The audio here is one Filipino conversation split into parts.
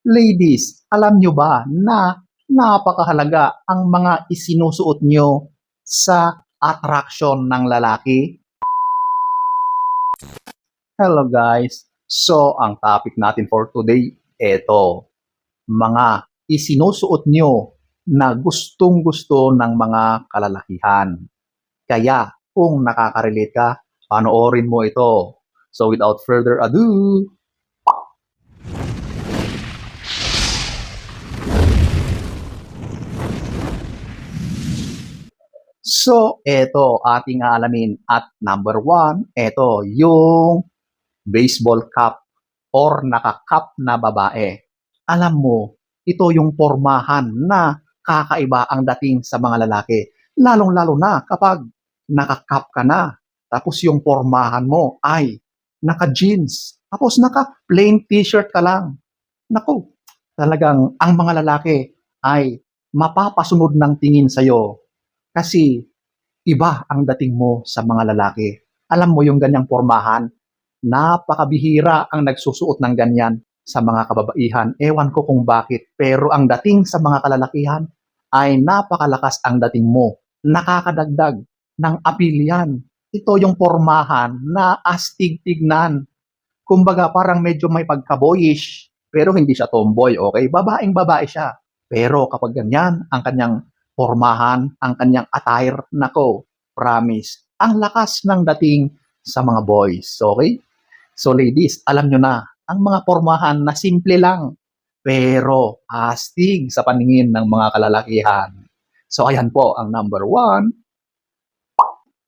Ladies, alam nyo ba na napakahalaga ang mga isinusuot nyo sa attraction ng lalaki? Hello guys! So, ang topic natin for today, eto. Mga isinusuot nyo na gustong gusto ng mga kalalakihan. Kaya, kung nakaka-relate ka, panoorin mo ito. So, without further ado, So, eto ating alamin at number one, eto yung baseball cap or nakakap na babae. Alam mo, ito yung pormahan na kakaiba ang dating sa mga lalaki. Lalong-lalo na kapag nakakap ka na. Tapos yung pormahan mo ay naka-jeans. Tapos naka-plain t-shirt ka lang. Naku, talagang ang mga lalaki ay mapapasunod ng tingin sa'yo kasi iba ang dating mo sa mga lalaki. Alam mo yung ganyang pormahan, napakabihira ang nagsusuot ng ganyan sa mga kababaihan. Ewan ko kung bakit, pero ang dating sa mga kalalakihan ay napakalakas ang dating mo. Nakakadagdag ng apilyan. Ito yung pormahan na astig tignan. Kumbaga parang medyo may pagka-boyish, pero hindi siya tomboy, okay? Babaeng babae siya. Pero kapag ganyan ang kanyang pormahan, ang kanyang attire, nako, promise, ang lakas ng dating sa mga boys, okay? So ladies, alam nyo na, ang mga pormahan na simple lang, pero astig sa paningin ng mga kalalakihan. So ayan po ang number one.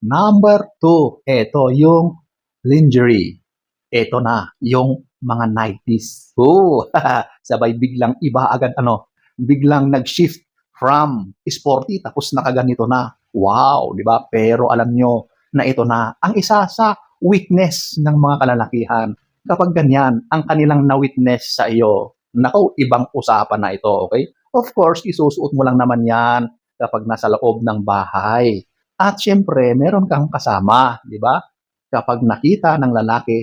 Number two, ito yung lingerie. Ito na, yung mga 90s. Oh, sabay biglang iba agad ano, biglang nag-shift from sporty tapos nakaganito na. Wow, di ba? Pero alam nyo na ito na ang isa sa weakness ng mga kalalakihan. Kapag ganyan, ang kanilang na-witness sa iyo, nako, ibang usapan na ito, okay? Of course, isusuot mo lang naman yan kapag nasa loob ng bahay. At syempre, meron kang kasama, di ba? Kapag nakita ng lalaki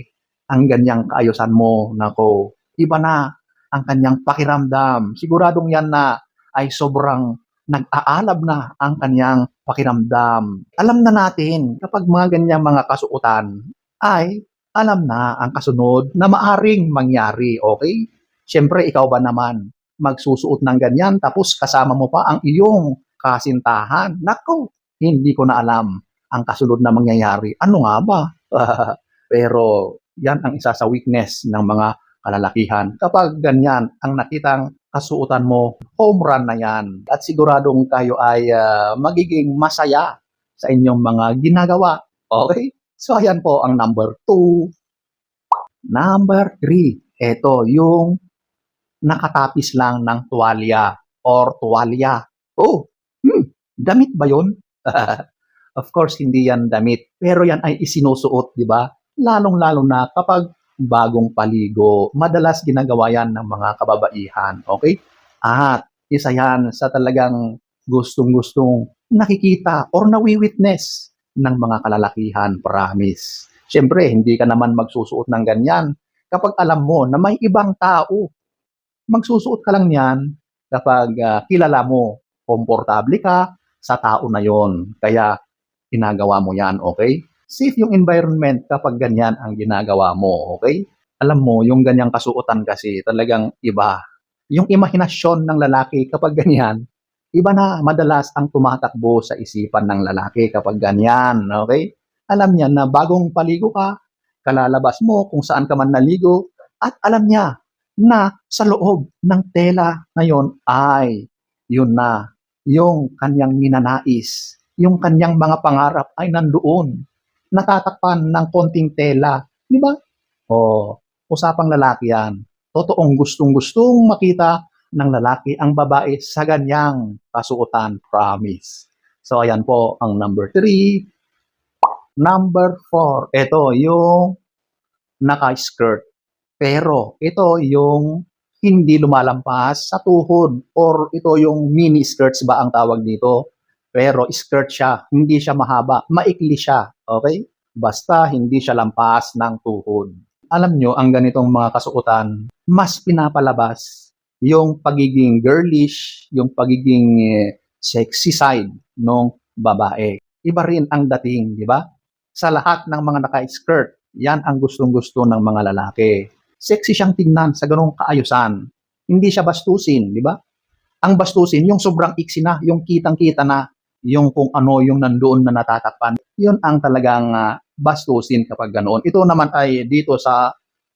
ang ganyang kaayusan mo, nako, iba na ang kanyang pakiramdam. Siguradong yan na ay sobrang nag-aalab na ang kanyang pakiramdam. Alam na natin kapag mga ganyang mga kasuotan ay alam na ang kasunod na maaring mangyari, okay? Siyempre, ikaw ba naman magsusuot ng ganyan tapos kasama mo pa ang iyong kasintahan? Nako, hindi ko na alam ang kasunod na mangyayari. Ano nga ba? Pero yan ang isa sa weakness ng mga kalalakihan. Kapag ganyan ang nakitang kasuotan mo, home run na yan. At siguradong kayo ay ah, magiging masaya sa inyong mga ginagawa. Okay? So, ayan po ang number two. Number three, ito yung nakatapis lang ng tuwalya or tuwalya. Oh, hmm, damit ba yun? of course, hindi yan damit. Pero yan ay isinusuot, di ba? Lalong-lalo na kapag bagong paligo. Madalas ginagawa yan ng mga kababaihan. Okay? At isa yan sa talagang gustong-gustong nakikita or nawi-witness ng mga kalalakihan, promise. Siyempre, hindi ka naman magsusuot ng ganyan kapag alam mo na may ibang tao. Magsusuot ka lang yan kapag ah, kilala mo, komportable ka sa tao na yon. Kaya, ginagawa mo yan, okay? Safe yung environment kapag ganyan ang ginagawa mo, okay? Alam mo, yung ganyang kasuotan kasi talagang iba. Yung imahinasyon ng lalaki kapag ganyan, iba na madalas ang tumatakbo sa isipan ng lalaki kapag ganyan, okay? Alam niya na bagong paligo ka, kalalabas mo kung saan ka man naligo, at alam niya na sa loob ng tela na yon ay yun na, yung kanyang minanais, yung kanyang mga pangarap ay nandoon, natatakpan ng konting tela. Di ba? O, usapang lalaki yan. Totoong gustong-gustong makita ng lalaki ang babae sa ganyang kasuotan, promise. So, ayan po ang number three. Number four, ito yung naka-skirt. Pero ito yung hindi lumalampas sa tuhod or ito yung mini skirts ba ang tawag dito. Pero skirt siya, hindi siya mahaba, maikli siya, okay? Basta hindi siya lampas ng tuhod. Alam nyo, ang ganitong mga kasuotan, mas pinapalabas yung pagiging girlish, yung pagiging eh, sexy side ng babae. Iba rin ang dating, di ba? Sa lahat ng mga naka-skirt, yan ang gustong-gusto ng mga lalaki. Sexy siyang tingnan sa ganong kaayusan. Hindi siya bastusin, di ba? Ang bastusin, yung sobrang iksi na, yung kitang-kita na, yung kung ano yung nandoon na natatakpan, yun ang talagang ah, bastusin kapag ganoon. Ito naman ay dito sa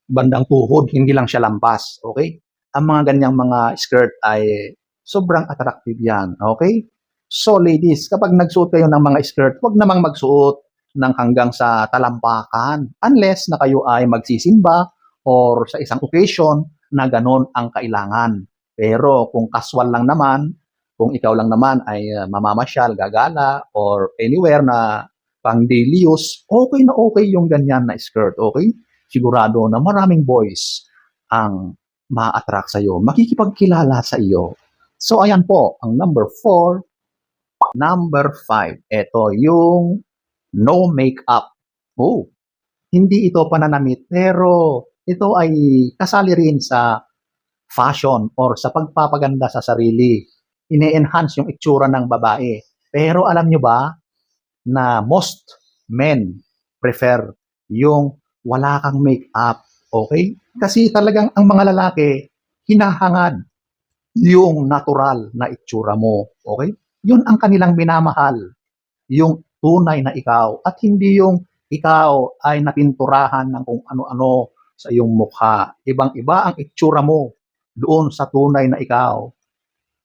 bandang tuhod, hindi lang siya lampas, okay? Ang mga ganyang mga skirt ay sobrang attractive yan, okay? So ladies, kapag nagsuot kayo ng mga skirt, huwag namang magsuot ng hanggang sa talampakan unless na kayo ay magsisimba or sa isang occasion na ganon ang kailangan. Pero kung casual lang naman, kung ikaw lang naman ay uh, mamamasyal, gagala, or anywhere na pang daily use, okay na okay yung ganyan na skirt, okay? Sigurado na maraming boys ang ma-attract sa iyo, makikipagkilala sa iyo. So ayan po, ang number four. Number five, ito yung no makeup. Oh, hindi ito pananamit, pero ito ay kasali rin sa fashion or sa pagpapaganda sa sarili. Ine-enhance yung itsura ng babae. Pero alam nyo ba na most men prefer yung wala kang makeup, okay? Kasi talagang ang mga lalaki hinahangad yung natural na itsura mo, okay? Yun ang kanilang minamahal, yung tunay na ikaw at hindi yung ikaw ay napinturahan ng kung ano-ano sa iyong mukha. Ibang-iba ang itsura mo doon sa tunay na ikaw.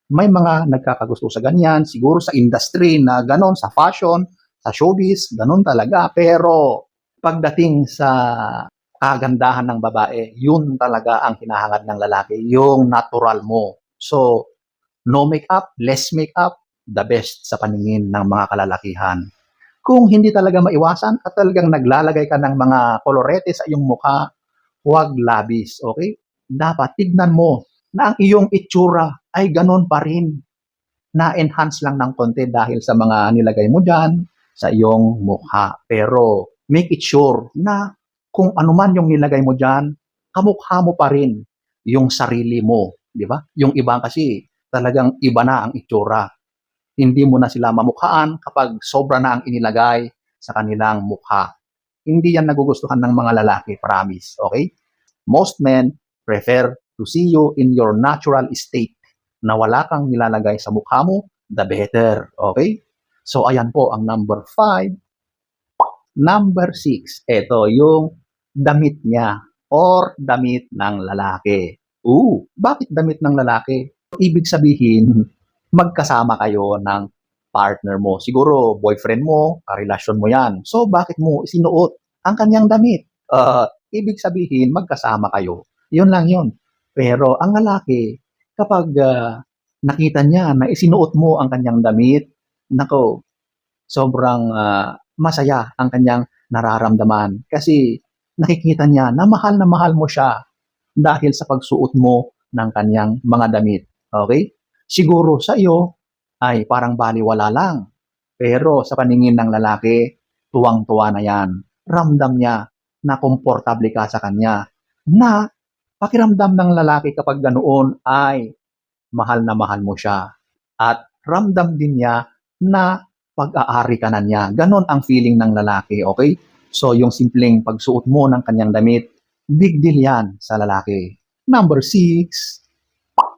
May mga nagkakagusto sa ganyan, siguro sa industry na ganon, sa fashion, sa showbiz, ganon talaga. Pero pagdating sa kagandahan ng babae, yun talaga ang hinahangad ng lalaki, yung natural mo. So, no makeup, less makeup, the best sa paningin ng mga kalalakihan. Kung hindi talaga maiwasan at talagang naglalagay ka ng mga kolorete sa iyong mukha, huwag labis, okay? Dapat tignan mo na ang iyong itsura ay ganon pa rin. Na-enhance lang ng konti dahil sa mga nilagay mo dyan sa iyong mukha. Pero make it sure na kung ano man yung nilagay mo dyan, kamukha mo pa rin yung sarili mo. Di ba? Yung iba kasi talagang iba na ang itsura. Hindi mo na sila mamukhaan kapag sobra na ang inilagay sa kanilang mukha. Hindi yan nagugustuhan ng mga lalaki, promise. Okay? Most men prefer to see you in your natural state na wala kang nilalagay sa mukha mo, the better. Okay? So, ayan po ang number five. Number six, ito yung damit niya or damit ng lalaki. Ooh, bakit damit ng lalaki? Ibig sabihin, magkasama kayo ng partner mo. Siguro, boyfriend mo, karelasyon mo yan. So, bakit mo isinuot ang kanyang damit? Uh, ibig sabihin, magkasama kayo. Yun lang yun. Pero ang lalaki, kapag uh, nakita niya na isinuot mo ang kanyang damit, nako, sobrang uh, masaya ang kanyang nararamdaman. Kasi nakikita niya na mahal na mahal mo siya dahil sa pagsuot mo ng kanyang mga damit. Okay? Siguro sa iyo ay parang baliwala lang. Pero sa paningin ng lalaki, tuwang-tuwa na yan. Ramdam niya na komportable ka sa kanya. Na pakiramdam ng lalaki kapag ganoon ay mahal na mahal mo siya. At ramdam din niya na pag-aari ka na niya. Ganon ang feeling ng lalaki, okay? So, yung simpleng pagsuot mo ng kanyang damit, big deal yan sa lalaki. Number six,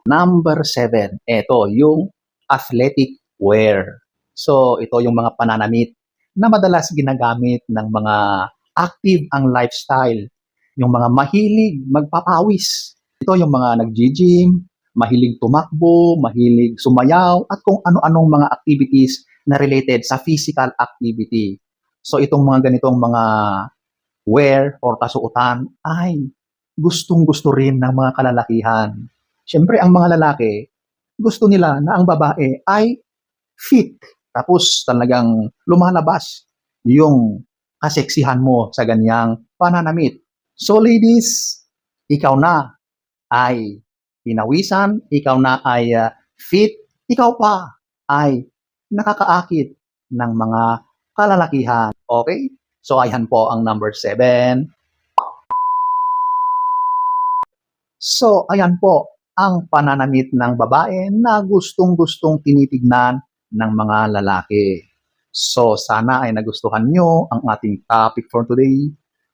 number seven, ito yung athletic wear. So, ito yung mga pananamit na madalas ginagamit ng mga active ang lifestyle. Yung mga mahilig magpapawis. Ito yung mga nag-gym, mahilig tumakbo, mahilig sumayaw, at kung ano-anong mga activities na related sa physical activity. So itong mga ganitong mga wear or kasuotan ay gustong gusto rin ng mga kalalakihan. Siyempre ang mga lalaki, gusto nila na ang babae ay fit. Tapos talagang lumalabas yung kaseksihan mo sa ganyang pananamit. So ladies, ikaw na ay pinawisan, ikaw na ay uh, fit, ikaw pa ay nakakaakit ng mga kalalakihan. Okay? So, ayan po ang number 7. So, ayan po ang pananamit ng babae na gustong-gustong tinitignan ng mga lalaki. So, sana ay nagustuhan nyo ang ating topic for today.